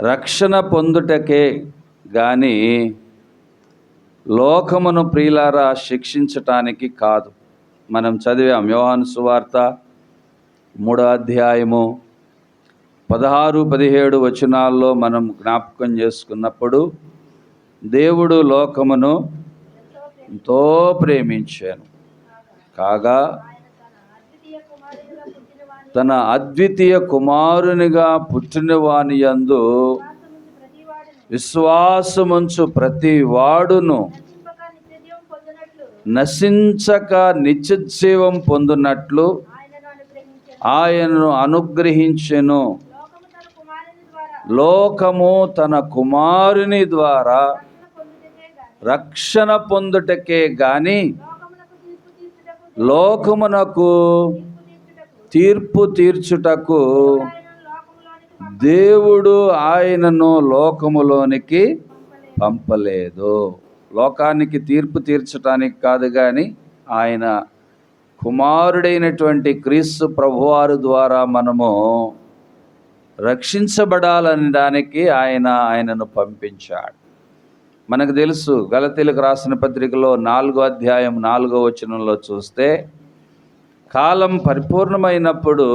రక్షణ పొందుటకే కానీ లోకమును ప్రియులారా శిక్షించటానికి కాదు. మనం చదివాం యోహాను సువార్త మూడో అధ్యాయము పదహారు పదిహేడు వచనాల్లో మనం జ్ఞాపకం చేసుకున్నప్పుడు దేవుడు లోకమును ఎంతో ప్రేమించాను. కాగా తన అద్వితీయ కుమారునిగా పుట్టిన యందు విశ్వాసముంచు ప్రతి వాడును నశించక నిత్యజీవం పొందినట్లు ఆయనను అనుగ్రహించెను. లోకము తన కుమారుని ద్వారా రక్షణ పొందుటకే గాని లోకమునకు తీర్పు తీర్చుటకు దేవుడు ఆయనను లోకములోనికి పంపలేదు. లోకానికి తీర్పు తీర్చటానికి కాదు కానీ ఆయన కుమారుడైనటువంటి క్రీస్తు ప్రభువారు ద్వారా మనము రక్షించబడాలనడానికి ఆయన ఆయనను పంపించాడు. మనకు తెలుసు గలతీలకు రాసిన పత్రికలో నాలుగో అధ్యాయం నాలుగో వచనంలో చూస్తే కాలం పరిపూర్ణమైనప్పుడు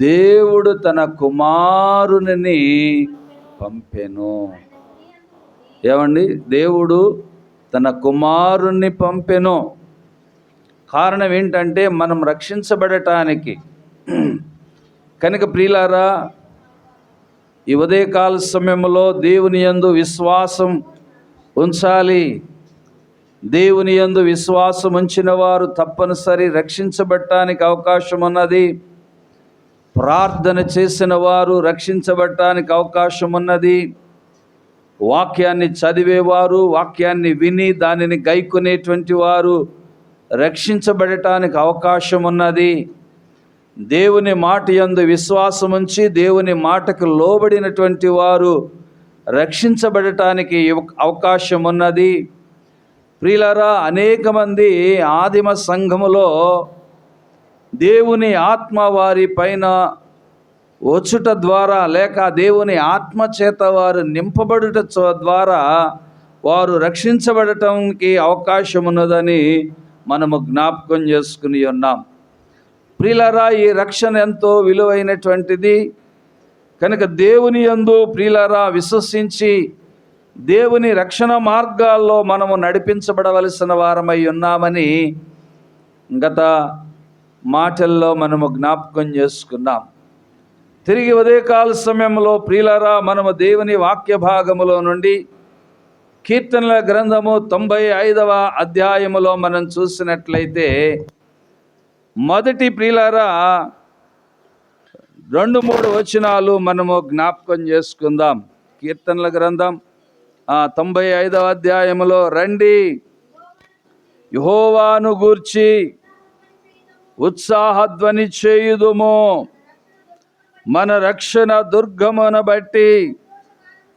దేవుడు తన కుమారుని పంపెను. ఏమండి? దేవుడు తన కుమారుణ్ణి పంపెను. కారణం ఏంటంటే మనం రక్షించబడటానికి. కనుక ప్రియులారా ఈ ఉదయకాల సమయంలో దేవుని యందు విశ్వాసం ఉంచాలి. దేవుని యందు విశ్వాసం ఉంచిన వారు తప్పనిసరి రక్షించబడటానికి అవకాశం ఉన్నది ప్రార్థన చేసిన వారు రక్షించబడటానికి అవకాశం ఉన్నది వాక్యాన్ని చదివేవారు వాక్యాన్ని విని దానిని గైకునేటువంటి వారు రక్షించబడటానికి అవకాశం ఉన్నది దేవుని మాట యందు విశ్వాసం ఉంచి దేవుని మాటకు లోబడినటువంటి వారు రక్షించబడటానికి అవకాశం ఉన్నది ప్రియులరా అనేక మంది ఆదిమ సంఘములో దేవుని ఆత్మ వారి పైన వచ్చుట ద్వారా లేక దేవుని ఆత్మ చేత వారు నింపబడుట చ- ద్వారా వారు రక్షించబడటానికి అవకాశం ఉన్నదని మనము జ్ఞాపకం చేసుకుని ఉన్నాం. ప్రియులరా ఈ రక్షణ ఎంతో విలువైనటువంటిది. కనుక దేవుని యందు ప్రియులరా విశ్వసించి దేవుని రక్షణ మార్గాల్లో మనము నడిపించబడవలసిన వారమై ఉన్నామని గత మాటల్లో మనము జ్ఞాపకం చేసుకున్నాం. తిరిగి ఉదయకాల సమయంలో ప్రియులరా మనము దేవుని వాక్య భాగములో నుండి కీర్తనల గ్రంథము తొంభై ఐదవ అధ్యాయములో మనం చూసినట్లయితే మొదటి ప్రియులరా రెండు మూడు వచనాలు మనము జ్ఞాపకం చేసుకుందాం. కీర్తనల గ్రంథం తొంభై ఐదవ అధ్యాయములో రండి. యహోవాను గూర్చి ఉత్సాహధ్వని చేయుదుము. మన రక్షణ దుర్గమున బట్టి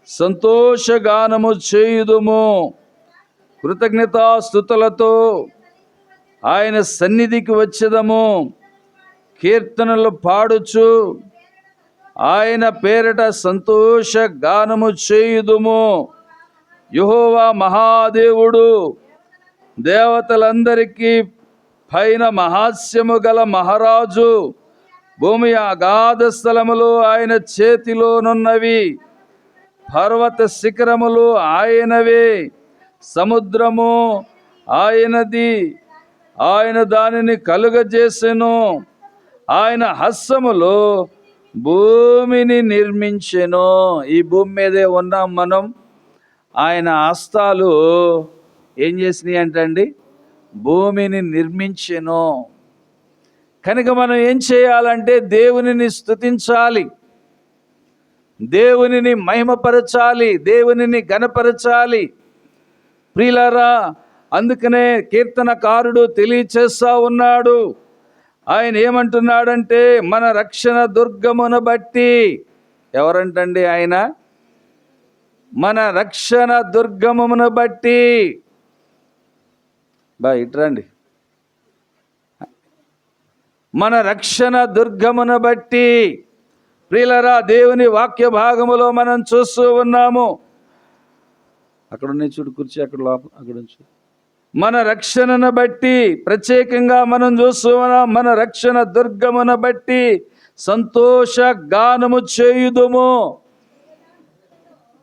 సంతోషగానము చేయుదుము. కృతజ్ఞతాస్థుతులతో ఆయన సన్నిధికి వచ్చేదము. కీర్తనలు పాడుచు ఆయన పేరిట సంతోష గానము చేయుదుము. యుహోవా మహాదేవుడు. దేవతలందరికీ పైన మహాస్యము గల మహారాజు. భూమి అగాధ స్థలములు ఆయన చేతిలోనున్నవి. పర్వత శిఖరములు ఆయనవే. సముద్రము ఆయనది. ఆయన దానిని కలుగజేసెను. ఆయన హస్సములో భూమిని నిర్మించెను. ఈ భూమి మీదే ఉన్నాం మనం. ఆయన హస్తాలు ఏం చేసినాయి అంటండి? భూమిని నిర్మించెను. కనుక మనం ఏం చేయాలంటే దేవునిని స్తుతించాలి. దేవునిని మహిమపరచాలి. దేవునిని గణపరచాలి ప్రియులారా అందుకనే కీర్తనకారుడు తెలియచేస్తా ఉన్నాడు. ఆయన ఏమంటున్నాడంటే మన రక్షణ దుర్గమును బట్టి. ఎవరంటండి ఆయన? మన రక్షణ దుర్గమును బట్టి. బా ఇట్రండి మన రక్షణ దుర్గమును బట్టి. ప్రియులరా దేవుని వాక్య భాగములో మనం చూస్తూ ఉన్నాము. అక్కడ ఉన్నాయి చూడు కుర్చీ అక్కడ లోపల అక్కడ చూడు. మన రక్షణను బట్టి ప్రత్యేకంగా మనం చూస్తూ ఉన్నాం. మన రక్షణ దుర్గమును బట్టి సంతోష గానము చేయుదుము.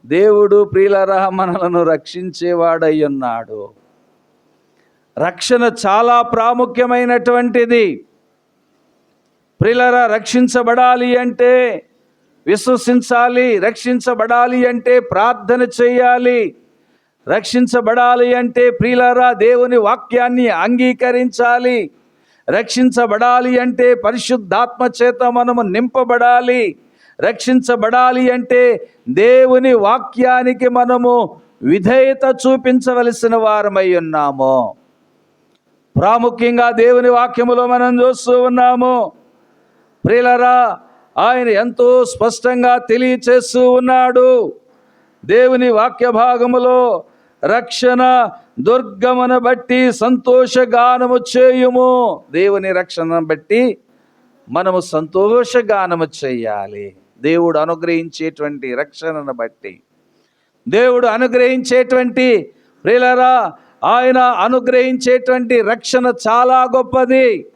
దేవుడు ప్రియులరా మనలను రక్షించేవాడై ఉన్నాడు రక్షణ చాలా ప్రాముఖ్యమైనటువంటిది. ప్రియులరా రక్షించబడాలి అంటే విశ్వసించాలి రక్షించబడాలి అంటే ప్రార్థన చేయాలి. రక్షించబడాలి అంటే ప్రియులరా దేవుని వాక్యాన్ని అంగీకరించాలి. రక్షించబడాలి అంటే పరిశుద్ధాత్మ చేత మనము నింపబడాలి. రక్షించబడాలి అంటే దేవుని వాక్యానికి మనము విధేయత చూపించవలసిన వారమై ఉన్నాము. ప్రాముఖ్యంగా దేవుని వాక్యములో మనం చూస్తూ ఉన్నాము. ప్రియులరా ఆయన ఎంతో స్పష్టంగా తెలియచేస్తూ ఉన్నాడు. దేవుని వాక్య భాగములో రక్షణ దుర్గమును బట్టి సంతోషగానము చేయుము. దేవుని రక్షణను బట్టి మనము సంతోషగానము చేయాలి. దేవుడు అనుగ్రహించేటువంటి రక్షణను బట్టి. దేవుడు అనుగ్రహించేటువంటి ప్రియులరా ఆయన అనుగ్రహించేటువంటి రక్షణ చాలా గొప్పది.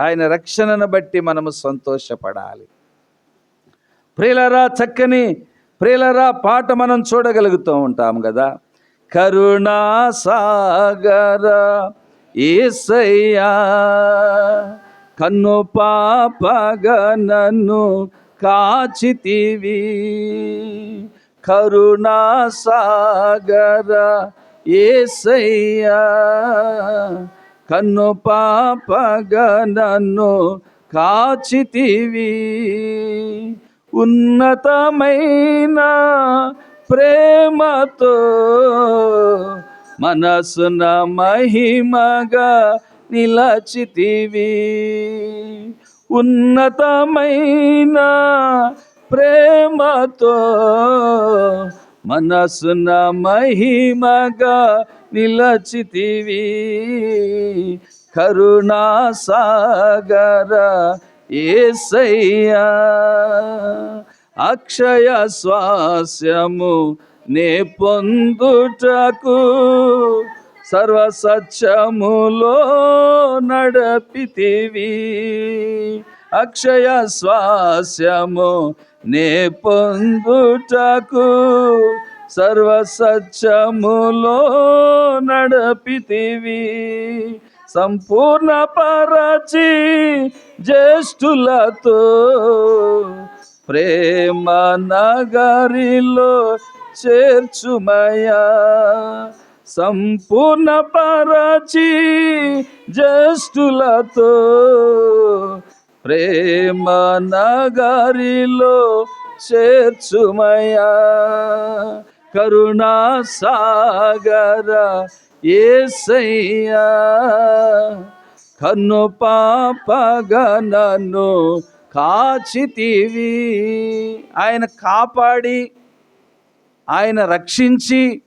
ఆయన రక్షణను బట్టి మనము సంతోషపడాలి. ప్రియులరా చక్కని ప్రియులరా పాట మనం చూడగలుగుతూ ఉంటాం కదా. కరుణా సాగర ఏసయ్యా కన్ను పాపగా నన్ను కాచితివి. కరుణా సాగర ఏసయ్యా కన్ను పాపగ నన్ను కాచితివి. ఉన్నతమైన ప్రేమతో మనసున మహిమగా నిలచితివి. ఉన్నతమైన ప్రేమతో మనసున మహిమగా నిలచితివి. కరుణా సాగర ఏసయ్యా అక్షయ స్వాస్యము నే పొందుటకు సర్వసత్యములో నడపితివి. అక్షయ స్వాస్యము నే పొందుటకు సర్వసత్యములో నడపితివి. సంపూర్ణ పరచి జ్యేష్ఠులతో ప్రేమ నగరిలో చేర్చుమయా సంపూర్ణ పరచి జస్టులతో ప్రేమ నగరిలో చేర్చుమయా కరుణా సాగర ఏసయ్యా. కన్ను పాపగనను కాచితివి. ఆయన కాపాడి ఆయన రక్షించి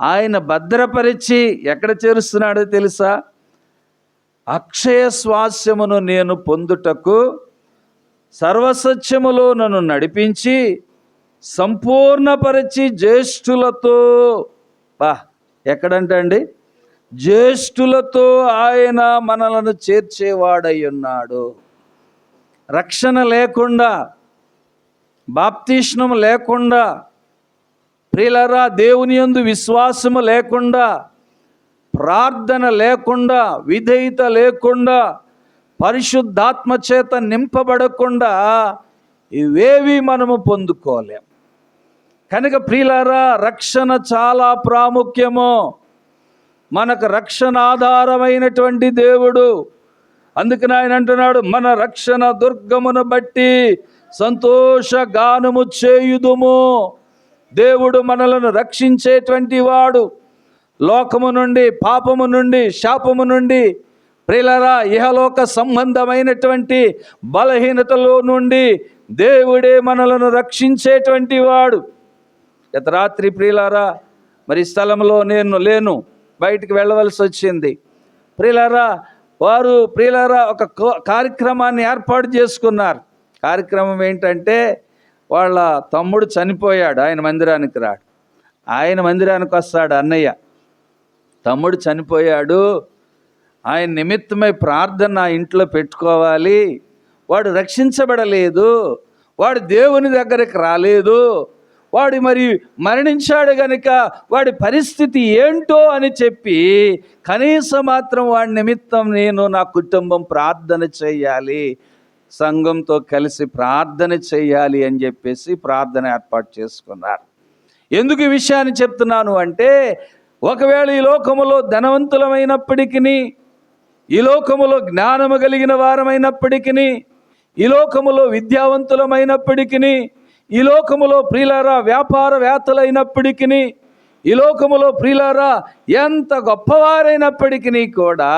ఆయన భద్రపరిచి ఎక్కడ చేరుస్తున్నాడో తెలుసా? అక్షయ స్వాస్యమును నేను పొందుటకు సర్వసత్యములో నన్ను నడిపించి సంపూర్ణపరిచి జ్యేష్ఠులతో బా ఎక్కడంటే అండి జ్యేష్ఠులతో ఆయన మనలను చేర్చేవాడై ఉన్నాడు రక్షణ లేకుండా బాప్తిష్ణం లేకుండా ప్రియులరా దేవుని యందు విశ్వాసము లేకుండా ప్రార్థన లేకుండా విధేయత లేకుండా పరిశుద్ధాత్మ చేత నింపబడకుండా ఇవేవి మనము పొందుకోలేం. కనుక ప్రియులారా రక్షణ చాలా ప్రాముఖ్యము. మనకు రక్షణ ఆధారమైనటువంటి దేవుడు. అందుకని ఆయన అంటున్నాడు మన రక్షణ దుర్గమును బట్టి సంతోష గానము చేయుదుము. దేవుడు మనలను రక్షించేటువంటి వాడు. లోకము నుండి పాపము నుండి శాపము నుండి ప్రిలరా ఇహలోక సంబంధమైనటువంటి బలహీనతలో నుండి దేవుడే మనలను రక్షించేటువంటి వాడు. గత రాత్రి ప్రియులారా మరి స్థలంలో నేను లేను బయటికి వెళ్ళవలసి వచ్చింది. ప్రియులారా వారు ప్రియులారా ఒక కో- కార్యక్రమాన్ని ఏర్పాటు చేసుకున్నారు. కార్యక్రమం ఏంటంటే వాళ్ళ తమ్ముడు చనిపోయాడు ఆయన మందిరానికి రాడు. ఆయన మందిరానికి వస్తాడు అన్నయ్య. తమ్ముడు చనిపోయాడు. ఆయన నిమిత్తమై ప్రార్థన నా ఇంట్లో పెట్టుకోవాలి. వాడు రక్షించబడలేదు. వాడు దేవుని దగ్గరికి రాలేదు. వాడు మరి మరణించాడు గనుక వాడి పరిస్థితి ఏంటో అని చెప్పి కనీసం మాత్రం వాడి నిమిత్తం నేను నా కుటుంబం ప్రార్థన చేయాలి. సంఘంతో కలిసి ప్రార్థన చేయాలి అని చెప్పేసి ప్రార్థన ఏర్పాటు చేసుకున్నారు. ఎందుకు ఈ విషయాన్ని చెప్తున్నాను అంటే ఒకవేళ ఈ లోకములో ధనవంతులమైనప్పటికీ ఈ లోకములో జ్ఞానము కలిగిన వారమైనప్పటికీ ఈ లోకములో విద్యావంతులమైనప్పటికీ ఈ లోకములో ప్రియులారా వ్యాపారవేత్తలైనప్పటికీ ఈ లోకములో ప్రియులారా ఎంత గొప్పవారైనప్పటికీ కూడా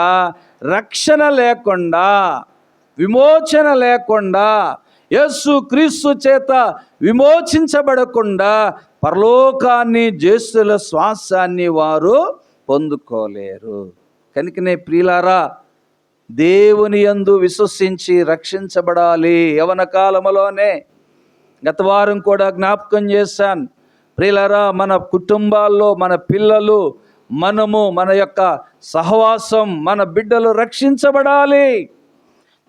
రక్షణ లేకుండా విమోచన లేకుండా యేసు క్రీస్తు చేత విమోచించబడకుండా పరలోకాన్ని జ్యేష్ఠుల శ్వాసాన్ని వారు పొందుకోలేరు. కనుకనే ప్రియులారా దేవుని యందు విశ్వసించి రక్షించబడాలి. యవన కాలములోనే గత వారం కూడా జ్ఞాపకం చేశాను. ప్రియులరా మన కుటుంబాల్లో మన పిల్లలు మనము మన యొక్క సహవాసం మన బిడ్డలు రక్షించబడాలి.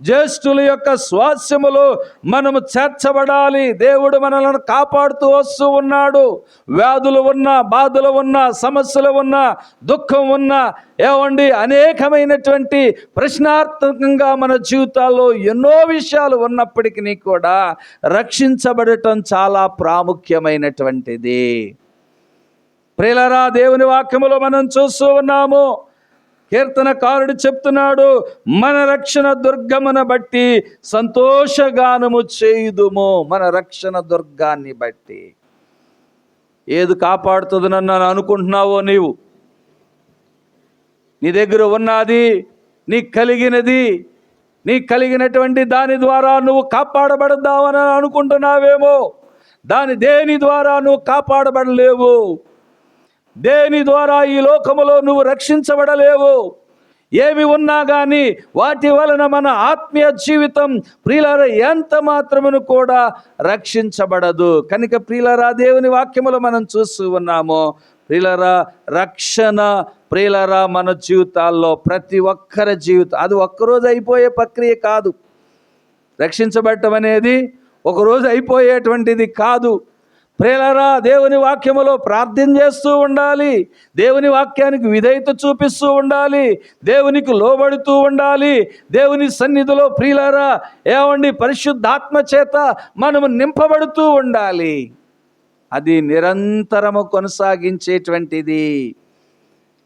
జ్యేష్ఠుల యొక్క స్వాస్యములు మనము చేర్చబడాలి. దేవుడు మనలను కాపాడుతూ వస్తూ ఉన్నాడు. వ్యాధులు ఉన్నా బాధలు ఉన్నా సమస్యలు ఉన్నా దుఃఖం ఉన్నా ఏమండి అనేకమైనటువంటి ప్రశ్నార్థకంగా మన జీవితాల్లో ఎన్నో విషయాలు ఉన్నప్పటికీ కూడా రక్షించబడటం చాలా ప్రాముఖ్యమైనటువంటిది. ప్రిలరా దేవుని వాక్యములో మనం చూస్తూ ఉన్నాము. కీర్తనకారుడు చెప్తున్నాడు మన రక్షణ దుర్గమున బట్టి సంతోషగానము చేయుదుము మన రక్షణ దుర్గాన్ని బట్టి. ఏది కాపాడుతుందని నన్ను అనుకుంటున్నావో నీవు? నీ దగ్గర ఉన్నది నీకు కలిగినది నీకు కలిగినటువంటి దాని ద్వారా నువ్వు కాపాడబడదావని అనుకుంటున్నావేమో? దాని దేని ద్వారా నువ్వు కాపాడబడలేవు? దేని ద్వారా ఈ లోకములో నువ్వు రక్షించబడలేవు? ఏమి ఉన్నా కానీ వాటి వలన మన ఆత్మీయ జీవితం ప్రియులార ఎంత మాత్రమును కూడా రక్షించబడదు. కనుక ప్రియులరా దేవుని వాక్యములో మనం చూస్తూ ఉన్నాము ప్రియులరా రక్షణ ప్రియులరా మన జీవితాల్లో ప్రతి ఒక్కరి జీవితం అది ఒక్కరోజు అయిపోయే ప్రక్రియ కాదు. రక్షించబడటం అనేది ఒకరోజు అయిపోయేటువంటిది కాదు. ప్రేలరా దేవుని వాక్యములో ప్రార్థన చేస్తూ ఉండాలి. దేవుని వాక్యానికి విధేయత చూపిస్తూ ఉండాలి. దేవునికి లోబడుతూ ఉండాలి. దేవుని సన్నిధిలో ప్రియులరా ఏమండి పరిశుద్ధాత్మ చేత మనము నింపబడుతూ ఉండాలి. అది నిరంతరము కొనసాగించేటువంటిది.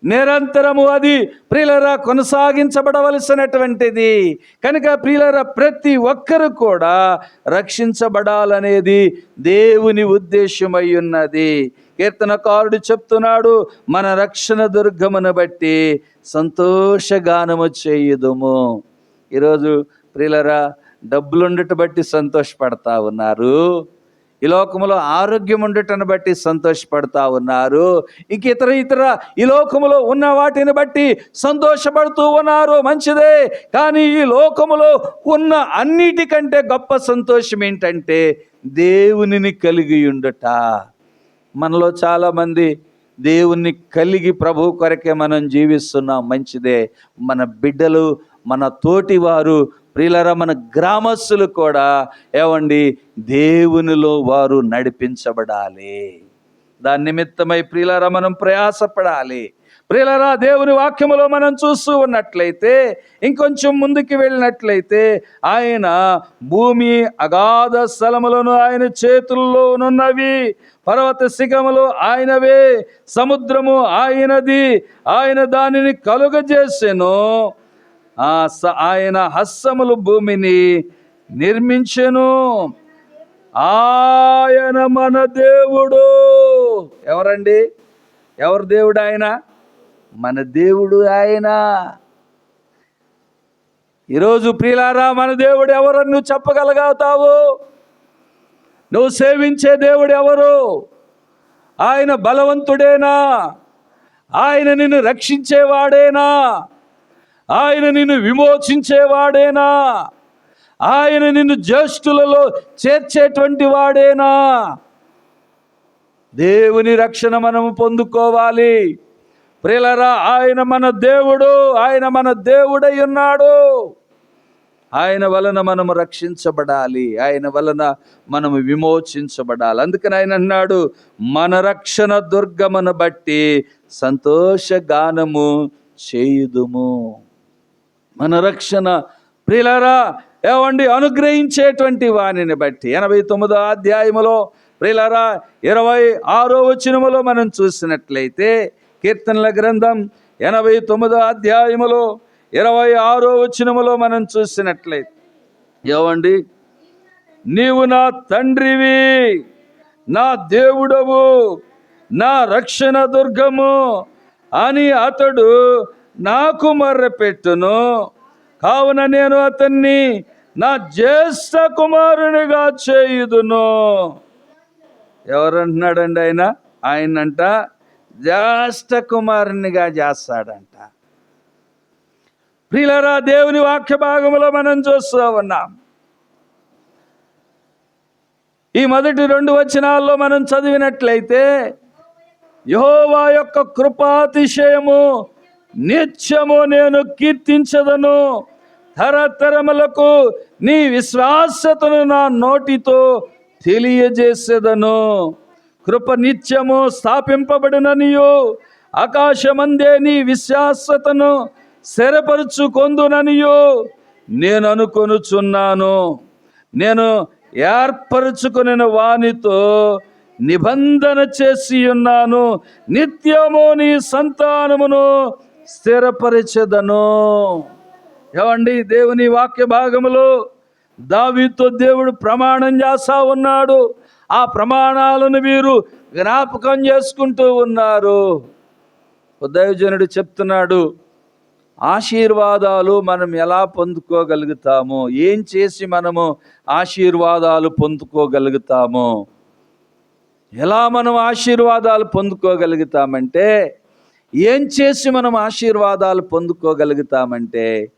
నిరంతరము అది ప్రియులరా కొనసాగించబడవలసినటువంటిది. కనుక ప్రియులరా ప్రతి ఒక్కరు కూడా రక్షించబడాలనేది దేవుని ఉద్దేశమై ఉన్నది. కీర్తనకారుడు చెప్తున్నాడు మన రక్షణ దుర్గమును బట్టి సంతోషగానము చేయుదుము. ఈరోజు ప్రియులరా డబ్బులుండటి బట్టి సంతోషపడతా ఉన్నారు. ఈ లోకములో ఆరోగ్యం ఉండటను బట్టి సంతోషపడతా ఉన్నారు. ఇంక ఇతర ఇతర ఈ లోకములో ఉన్న వాటిని బట్టి సంతోషపడుతూ ఉన్నారు. మంచిదే. కానీ ఈ లోకములో ఉన్న అన్నిటికంటే గొప్ప సంతోషం ఏంటంటే దేవునిని కలిగి ఉండట. మనలో చాలామంది దేవుణ్ణి కలిగి ప్రభు కొరకే మనం జీవిస్తున్నాం. మంచిదే. మన బిడ్డలు మన తోటివారు ప్రియులరా మన గ్రామస్తులు కూడా ఏమండి దేవునిలో వారు నడిపించబడాలి. దాని నిమిత్తమై ప్రియులరా మనం ప్రయాసపడాలి. ప్రియులరా దేవుని వాక్యములో మనం చూస్తూ ఉన్నట్లయితే ఇంకొంచెం ముందుకు వెళ్ళినట్లయితే ఆయన భూమి అగాధ స్థలములను ఆయన చేతుల్లోనున్నవి. పర్వత శిఖములు ఆయనవే. సముద్రము ఆయనది. ఆయన దానిని కలుగజేసెను. ఆయన హస్సములు భూమిని నిర్మించెను. ఆయన మన దేవుడు. ఎవరండి? ఎవరు దేవుడు ఆయన? మన దేవుడు ఆయన. ఈరోజు ప్రియులారా మన దేవుడు ఎవరని నువ్వు చెప్పగలుగుతావు నువ్వు సేవించే దేవుడు ఎవరు? ఆయన బలవంతుడేనా? ఆయన నిన్ను రక్షించేవాడేనా? ఆయన నిన్ను విమోచించేవాడేనా? ఆయన నిన్ను జ్యేష్ఠులలో చేర్చేటువంటి వాడేనా? దేవుని రక్షణ మనము పొందుకోవాలి. ప్రిలరా ఆయన మన దేవుడు ఆయన మన దేవుడై ఉన్నాడు. ఆయన వలన మనము రక్షించబడాలి. ఆయన వలన మనము విమోచించబడాలి. అందుకని ఆయన అన్నాడు మన రక్షణ దుర్గమును బట్టి సంతోషగానము చేయుదుము. మన రక్షణ. ప్రిలరా ఏమండి అనుగ్రహించేటువంటి వాణిని బట్టి ఎనభై తొమ్మిదో అధ్యాయములో ప్రిలరా ఇరవై ఆరో వచనములో మనం చూసినట్లయితే కీర్తనల గ్రంథం ఎనభై తొమ్మిదో అధ్యాయములో ఇరవై ఆరో వచనములో మనం చూసినట్లయితే ఏమండి నీవు నా తండ్రివి నా దేవుడవు నా రక్షణ దుర్గము అని అతడు నాకు మర్రపెట్టును కావున నేను అతన్ని నా జ్యేష్ఠ కుమారునిగా చేయుదును. ఎవరంటున్నాడండి ఆయన? ఆయనంట జ్యేష్ఠ కుమారునిగా చేస్తాడంట. ప్రియులరా దేవుని వాక్య భాగంలో మనం చూస్తూ ఉన్నాం. ఈ మొదటి రెండు వచనాల్లో మనం చదివినట్లయితే యహోవా యొక్క కృపాతిశయము నిత్యము నేను కీర్తించదను. తరతరములకు నీ విశ్వాసతను నా నోటితో తెలియజేసేదను. కృప నిత్యము స్థాపింపబడిననియు. ఆకాశమందే నీ విశ్వాసతను స్థిరపరుచుకొందుననియు. నేను అనుకొనుచున్నాను. నేను ఏర్పరచుకుని వానితో నిబంధన చేసి ఉన్నాను నిత్యము నీ సంతానమును స్థిరపరిచెదను. ఏమండి దేవుని వాక్య భాగములో దావీతో దేవుడు ప్రమాణం చేస్తా ఉన్నాడు. ఆ ప్రమాణాలను వీరు జ్ఞాపకం చేసుకుంటూ ఉన్నారు. దైవజనుడు చెప్తున్నాడు ఆశీర్వాదాలు మనం ఎలా పొందుకోగలుగుతాము ఏం చేసి మనము ఆశీర్వాదాలు పొందుకోగలుగుతాము ఎలా మనం ఆశీర్వాదాలు పొందుకోగలుగుతామంటే ఏం చేసి మనం ఆశీర్వాదాలు పొందుకోగలుగుతామంటే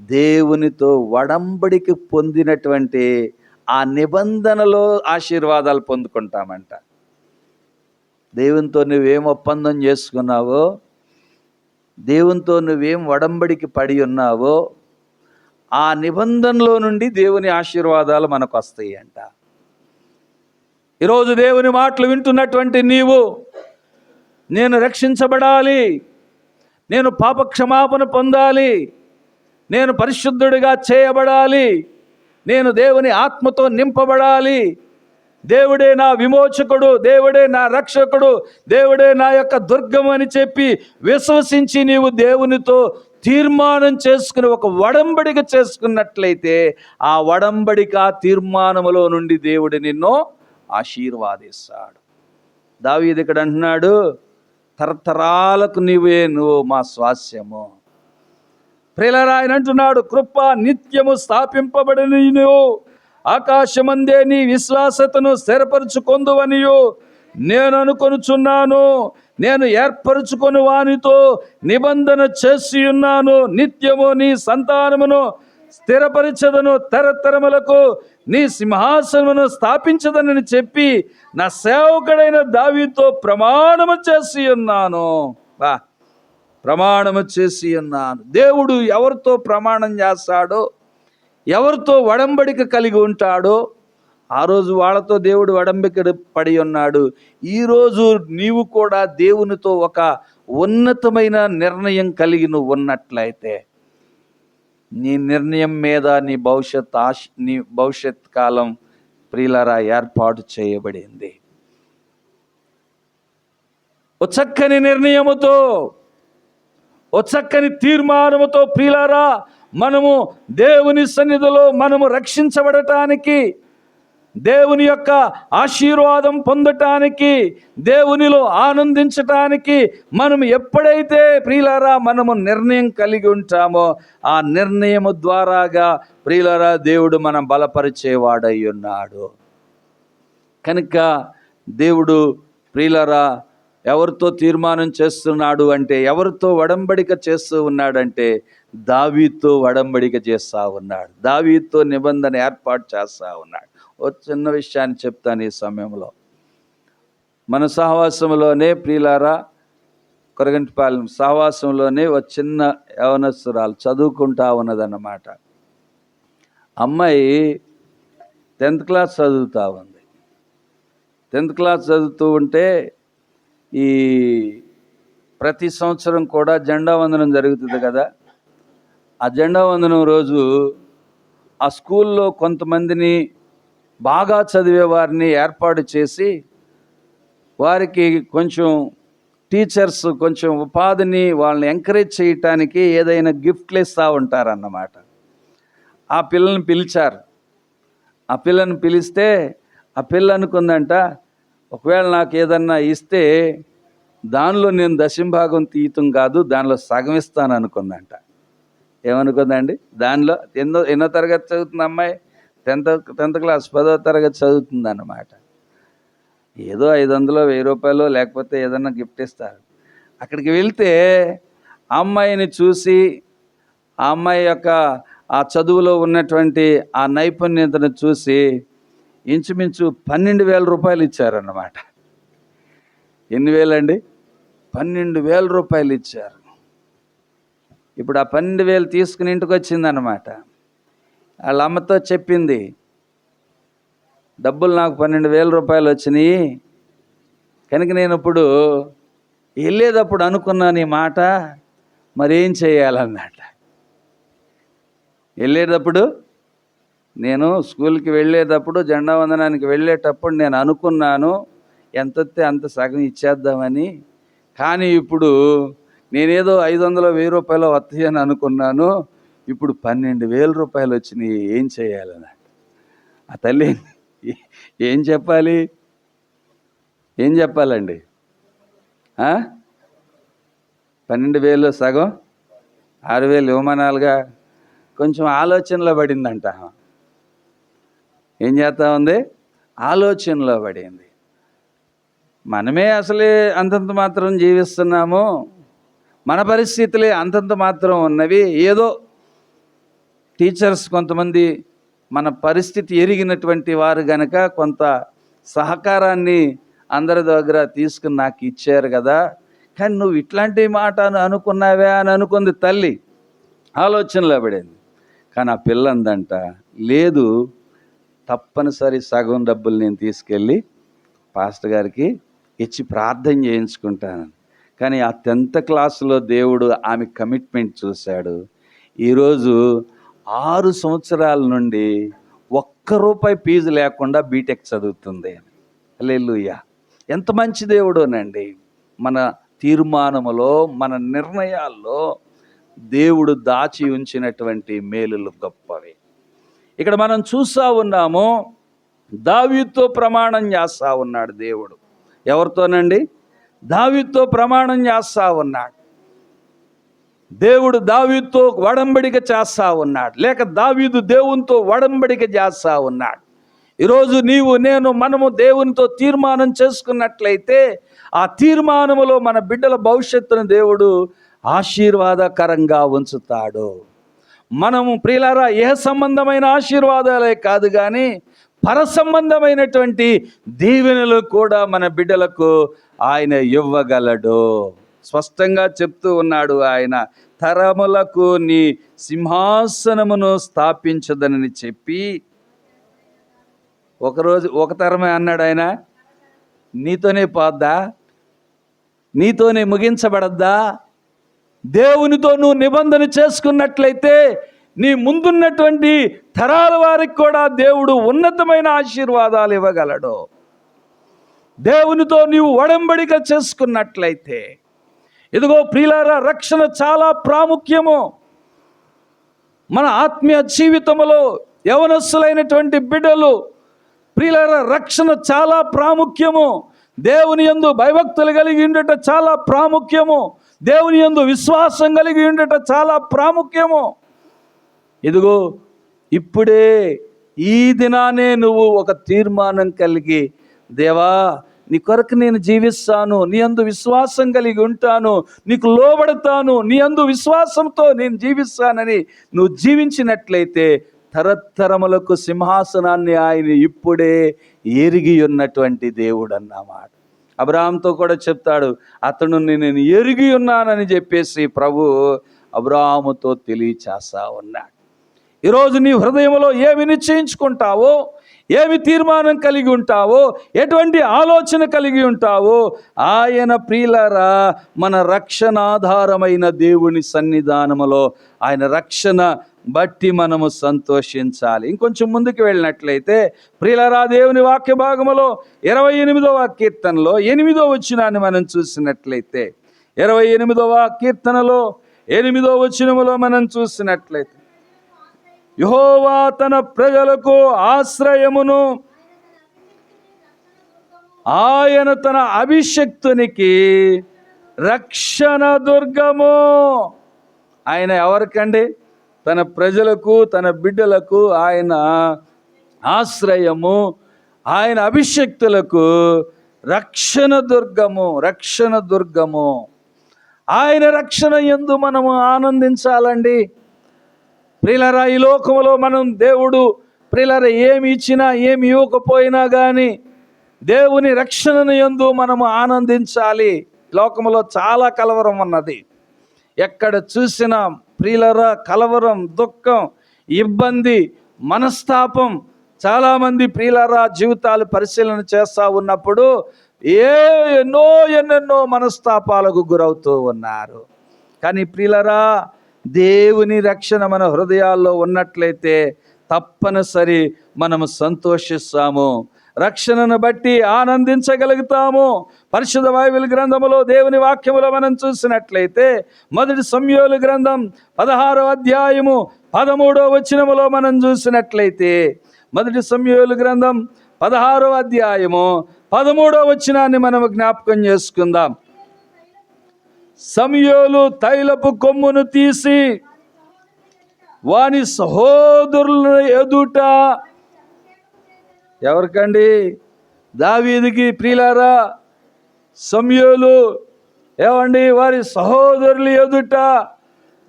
దేవునితో వడంబడికి పొందినటువంటి ఆ నిబంధనలో ఆశీర్వాదాలు పొందుకుంటామంట. దేవునితో నువ్వేం ఒప్పందం చేసుకున్నావో దేవునితో నువ్వేం వడంబడికి పడి ఉన్నావో ఆ నిబంధనలో నుండి దేవుని ఆశీర్వాదాలు మనకు వస్తాయి అంట ఈరోజు దేవుని మాటలు వింటున్నటువంటి నీవు నేను రక్షించబడాలి. నేను పాప క్షమాపణ పొందాలి. నేను పరిశుద్ధుడిగా చేయబడాలి. నేను దేవుని ఆత్మతో నింపబడాలి. దేవుడే నా విమోచకుడు దేవుడే నా రక్షకుడు దేవుడే నా యొక్క దుర్గం అని చెప్పి విశ్వసించి నీవు దేవునితో తీర్మానం చేసుకుని ఒక వడంబడిక చేసుకున్నట్లయితే ఆ వడంబడిక ఆ తీర్మానములో నుండి దేవుడు నిన్ను ఆశీర్వాదిస్తాడు. దావీది ఇక్కడ అంటున్నాడు తరతరాలకు నీవే నువ్వు మా స్వాస్యము. ప్రిలరాయన అంటున్నాడు కృప నిత్యము స్థాపింపబడిన నువ్వు ఆకాశమందే నీ విశ్వాసతను స్థిరపరచుకొందువనియు. నేను అనుకొనుచున్నాను నేను ఏర్పరచుకొని వానితో నిబంధన చేసి ఉన్నాను నిత్యము నీ సంతానమును స్థిరపరిచదను తరతరములకు నీ సింహాసనమును స్థాపించదనని చెప్పి నా సేవకుడైన దావితో ప్రమాణము చేసి ఉన్నాను. బా ప్రమాణము చేసి ఉన్నాను. దేవుడు ఎవరితో ప్రమాణం చేస్తాడో ఎవరితో వడంబడిక కలిగి ఉంటాడో ఆ రోజు వాళ్ళతో దేవుడు వడంబిక పడి ఉన్నాడు. ఈరోజు నీవు కూడా దేవునితో ఒక ఉన్నతమైన నిర్ణయం కలిగి నువ్వు ఉన్నట్లయితే నీ నిర్ణయం మీద నీ భవిష్యత్ ఆశ నీ భవిష్యత్ కాలం ప్రియులరా ఏర్పాటు చేయబడింది. ఓ చక్కని నిర్ణయముతో ఓ చక్కని తీర్మానముతో ప్రియులారా మనము దేవుని సన్నిధిలో మనము రక్షించబడటానికి దేవుని యొక్క ఆశీర్వాదం పొందటానికి దేవునిలో ఆనందించటానికి మనం ఎప్పుడైతే ప్రియులారా మనము నిర్ణయం కలిగి ఉంటామో ఆ నిర్ణయము ద్వారాగా ప్రియులారా దేవుడు మనం బలపరిచేవాడై ఉన్నాడు. కనుక దేవుడు ప్రియులరా ఎవరితో తీర్మానం చేస్తున్నాడు అంటే ఎవరితో వడంబడిక చేస్తూ ఉన్నాడంటే దావీతో వడంబడిక చేస్తూ ఉన్నాడు. దావీతో నిబంధన ఏర్పాటు చేస్తూ ఉన్నాడు. చిన్న విషయాన్ని చెప్తాను ఈ సమయంలో. మన సహవాసంలోనే ప్రియులారా కొరగంటిపాలెం సహవాసంలోనే ఒక చిన్న యవనస్తురాలు చదువుకుంటా ఉన్నదన్నమాట. అమ్మాయి టెన్త్ క్లాస్ చదువుతూ ఉంది. టెన్త్ క్లాస్ చదువుతూ ఉంటే ఈ ప్రతి సంవత్సరం కూడా జెండా వందనం జరుగుతుంది కదా. ఆ జెండా వందనం రోజు ఆ స్కూల్లో కొంతమందిని బాగా చదివే వారిని ఏర్పాటు చేసి వారికి కొంచెం టీచర్స్ కొంచెం ఉపాధిని వాళ్ళని ఎంకరేజ్ చేయటానికి ఏదైనా గిఫ్ట్లు ఇస్తూ ఉంటారన్నమాట. ఆ పిల్లని పిలిచారు. ఆ పిల్లని పిలిస్తే ఆ పిల్ల అనుకుందంట ఒకవేళ నాకు ఏదన్నా ఇస్తే దానిలో నేను దశంభాగం తీయటం కాదు దానిలో సగం ఇస్తాను అనుకుందంట. ఏమనుకుందండి? దానిలో ఎన్నో ఎన్నో తరగతి చదువుతుంది అమ్మాయి? టెన్త్ టెన్త్ క్లాస్ పదో తరగతి చదువుతుంది అన్నమాట ఏదో ఐదు వందలు వెయ్యి రూపాయలు లేకపోతే ఏదన్నా గిఫ్ట్ ఇస్తారు. అక్కడికి వెళ్తే అమ్మాయిని చూసి ఆ అమ్మాయి యొక్క ఆ చదువులో ఉన్నటువంటి ఆ నైపుణ్యతను చూసి ఇంచుమించు పన్నెండు వేల రూపాయలు ఇచ్చారన్నమాట. ఎన్ని వేలండి పన్నెండు వేల రూపాయలు ఇచ్చారు. ఇప్పుడు ఆ పన్నెండు వేలు తీసుకుని ఇంటికి వచ్చిందన్నమాట. వాళ్ళ అమ్మతో చెప్పింది డబ్బులు నాకు పన్నెండు వేల రూపాయలు వచ్చినాయి. కనుక నేను ఇప్పుడు వెళ్ళేటప్పుడు అనుకున్నాను ఈ మాట మరేం చేయాలన్నట. వెళ్ళేటప్పుడు నేను స్కూల్కి వెళ్ళేటప్పుడు జెండా వందనానికి వెళ్ళేటప్పుడు నేను అనుకున్నాను ఎంత అంత సగం ఇచ్చేద్దామని. కానీ ఇప్పుడు నేనేదో ఐదు వందలు వెయ్యి రూపాయలు వస్తాయని అనుకున్నాను. ఇప్పుడు పన్నెండు వేల రూపాయలు వచ్చినాయి ఏం చేయాలని ఆ తల్లి ఏం చెప్పాలి? ఏం చెప్పాలండి? ఆ? పన్నెండు వేలు సగం ఆరు వేలు ఇవ్వమనాలుగా? కొంచెం ఆలోచనలో పడిందంట. ఏం చేస్తా ఉంది? ఆలోచనలో పడింది. మనమే అసలే అంతంత మాత్రం జీవిస్తున్నాము. మన పరిస్థితులే అంతంత మాత్రం ఉన్నవి. ఏదో టీచర్స్ కొంతమంది మన పరిస్థితి ఎరిగినటువంటి వారు గనక కొంత సహకారాన్ని అందరి దగ్గర తీసుకుని నాకు ఇచ్చారు కదా. కానీ నువ్వు ఇట్లాంటి మాట అని అనుకున్నావే అని అనుకుంది తల్లి. ఆలోచనలో పడింది. కానీ ఆ పిల్ల అందంట లేదు తప్పనిసరి సగం డబ్బులు నేను తీసుకెళ్ళి పాస్టర్ గారికి ఇచ్చి ప్రార్థన చేయించుకుంటాను. కానీ ఆ టెన్త్ క్లాసులో దేవుడు ఆమె కమిట్మెంట్ చూశాడు. ఈరోజు ఆరు సంవత్సరాల నుండి ఒక్క రూపాయి ఫీజు లేకుండా బీటెక్ చదువుతుంది. అల్లెలుయ్య ఎంత మంచి దేవుడోనండి. మన తీర్మానములో మన నిర్ణయాల్లో దేవుడు దాచి ఉంచినటువంటి మేలులు గొప్పవి. ఇక్కడ మనం చూస్తా ఉన్నాము దావీతో ప్రమాణం చేస్తా ఉన్నాడు దేవుడు. ఎవరితోనండి? దావీతో ప్రమాణం చేస్తా ఉన్నాడు. దేవుడు దావీతో వడంబడిక చేస్తా ఉన్నాడు. లేక దావీదు దేవునితో వడంబడిక చేస్తా ఉన్నాడు. ఈరోజు నీవు నేను మనము దేవునితో తీర్మానం చేసుకున్నట్లయితే ఆ తీర్మానములో మన బిడ్డల భవిష్యత్తును దేవుడు ఆశీర్వాదకరంగా ఉంచుతాడు. మనము ప్రియులారా ఏ సంబంధమైన ఆశీర్వాదాలే కాదు కానీ పర సంబంధమైనటువంటి దీవెనలు కూడా మన బిడ్డలకు ఆయన ఇవ్వగలడు. స్పష్టంగా చెప్తూ ఉన్నాడు ఆయన తరములకు నీ సింహాసనమును స్థాపించదనని చెప్పి ఒకరోజు ఒక తరమే అన్నాడు ఆయన నీతోనే పోద్దా? నీతోనే ముగించబడద్దా? దేవునితో నువ్వు నిబంధన చేసుకున్నట్లయితే నీ ముందున్నటువంటి తరాల వారికి కూడా దేవుడు ఉన్నతమైన ఆశీర్వాదాలు ఇవ్వగలడు. దేవునితో నీవు ఒడంబడిక చేసుకున్నట్లయితే ఇదిగో ప్రియులారా రక్షణ చాలా ప్రాముఖ్యము. మన ఆత్మీయ జీవితంలో యవనస్సులైనటువంటి బిడ్డలు ప్రియులారా రక్షణ చాలా ప్రాముఖ్యము. దేవుని యందు భయభక్తులు కలిగి ఉండట చాలా ప్రాముఖ్యము. దేవుని యందు విశ్వాసం కలిగి ఉండట చాలా ప్రాముఖ్యము. ఇదిగో ఇప్పుడే ఈ దినానే నువ్వు ఒక తీర్మానం కలిగి దేవా నీ కొరకు నేను జీవిస్తాను నీ అందు విశ్వాసం కలిగి ఉంటాను నీకు లోబడతాను నీ అందు విశ్వాసంతో నేను జీవిస్తానని నువ్వు జీవించినట్లయితే తరతరములకు సింహాసనాన్ని ఆయన ఇప్పుడే ఎరిగి ఉన్నటువంటి దేవుడు అన్నమాట అబ్రాహాంతో కూడా చెప్తాడు అతను నేను ఎరిగి ఉన్నానని చెప్పేసి ప్రభు అబ్రాహాముతో తెలియచేస్తా ఉన్నాడు. ఈరోజు నీ హృదయంలో ఏమి నిశ్చయించుకుంటావో ఏమి తీర్మానం కలిగి ఉంటావో? ఎటువంటి ఆలోచన కలిగి ఉంటావో? ఆయన ప్రియులరా మన రక్షణ ఆధారమైన దేవుని సన్నిధానములో ఆయన రక్షణ బట్టి మనము సంతోషించాలి. ఇంకొంచెం ముందుకు వెళ్ళినట్లయితే ప్రియులరా దేవుని వాక్య భాగములో ఇరవై ఎనిమిదవ కీర్తనలో ఎనిమిదో వచ్చినాన్ని మనం చూసినట్లయితే ఇరవై ఎనిమిదవ కీర్తనలో ఎనిమిదో వచ్చినములో మనం చూసినట్లయితే యహోవా తన ప్రజలకు ఆశ్రయమును ఆయన తన అభిషక్తునికి రక్షణ దుర్గము. ఆయన ఎవరికండి? తన ప్రజలకు తన బిడ్డలకు ఆయన ఆశ్రయము ఆయన అభిషక్తులకు రక్షణ దుర్గము రక్షణ దుర్గము. ఆయన రక్షణ ఎందు మనము ఆనందించాలండి. ప్రిలరా ఈ లోకంలో మనం దేవుడు ప్రిలర ఏమి ఇచ్చినా ఏమి ఇవ్వకపోయినా కానీ దేవుని రక్షణను ఎందు మనము ఆనందించాలి. లోకంలో చాలా కలవరం ఉన్నది. ఎక్కడ చూసినా ప్రియులరా కలవరం దుఃఖం ఇబ్బంది మనస్తాపం చాలామంది ప్రియులరా జీవితాలు పరిశీలన చేస్తూ ఉన్నప్పుడు ఏ ఎన్నో ఎన్నెన్నో మనస్తాపాలకు గురవుతూ ఉన్నారు. కానీ ప్రియులరా దేవుని రక్షణ మన హృదయాల్లో ఉన్నట్లయితే తప్పనిసరి మనము సంతోషిస్తాము. రక్షణను బట్టి ఆనందించగలుగుతాము. పరిశుద్ధ బైబిల్ గ్రంథములో దేవుని వాక్యములో మనం చూసినట్లయితే మొదటి సంయోలు గ్రంథం పదహారో అధ్యాయము పదమూడో వచనములో మనం చూసినట్లయితే మొదటి సంయోలు గ్రంథం పదహారో అధ్యాయము పదమూడో వచనాన్ని మనము జ్ఞాపకం చేసుకుందాం. సమయోలు తైలపు కొమ్మును తీసి వాని సహోదరుల ఎదుట. ఎవరికండి? దావీదికి ప్రియులారా సమయోలు ఏమండి? వారి సహోదరుల ఎదుట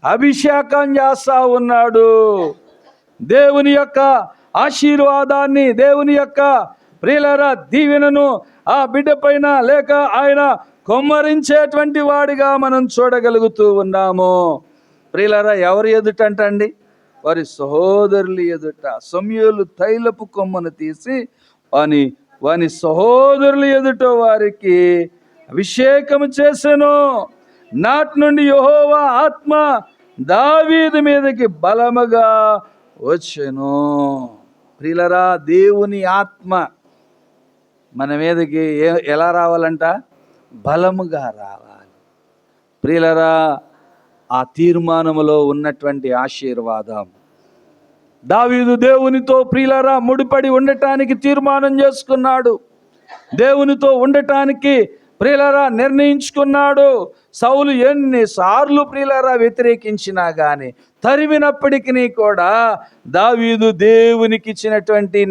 అభిషేకం చేస్తా ఉన్నాడు. దేవుని యొక్క ఆశీర్వాదాన్ని దేవుని యొక్క ప్రియులరా దీవెనను ఆ బిడ్డ పైన లేక ఆయన కొమ్మరించేటువంటి వాడిగా మనం చూడగలుగుతూ ఉన్నాము. ప్రియులారా ఎవరి ఎదుట అంటండి? వారి సహోదరులు ఎదుట. సమయలు తైలపు కొమ్మను తీసి వాని వాని సహోదరులు ఎదుట వారికి అభిషేకము చేసెను. నాటి నుండి యహోవా ఆత్మ దావీది మీదకి బలముగా వచ్చెను. ప్రిలరా దేవుని ఆత్మ మన మీదకి ఏ- ఎలా రావాలంట? బలముగా రావాలి. ప్రియులరా ఆ తీర్మానములో ఉన్నటువంటి ఆశీర్వాదం. దావీదు దేవునితో ప్రియులరా ముడిపడి ఉండటానికి తీర్మానం చేసుకున్నాడు. దేవునితో ఉండటానికి ప్రియులరా నిర్ణయించుకున్నాడు. సౌలు ఎన్నిసార్లు ప్రియులరా వ్యతిరేకించినా కానీ తరిమినప్పటికీ కూడా దావీదు దేవునికి ఇచ్చినటువంటి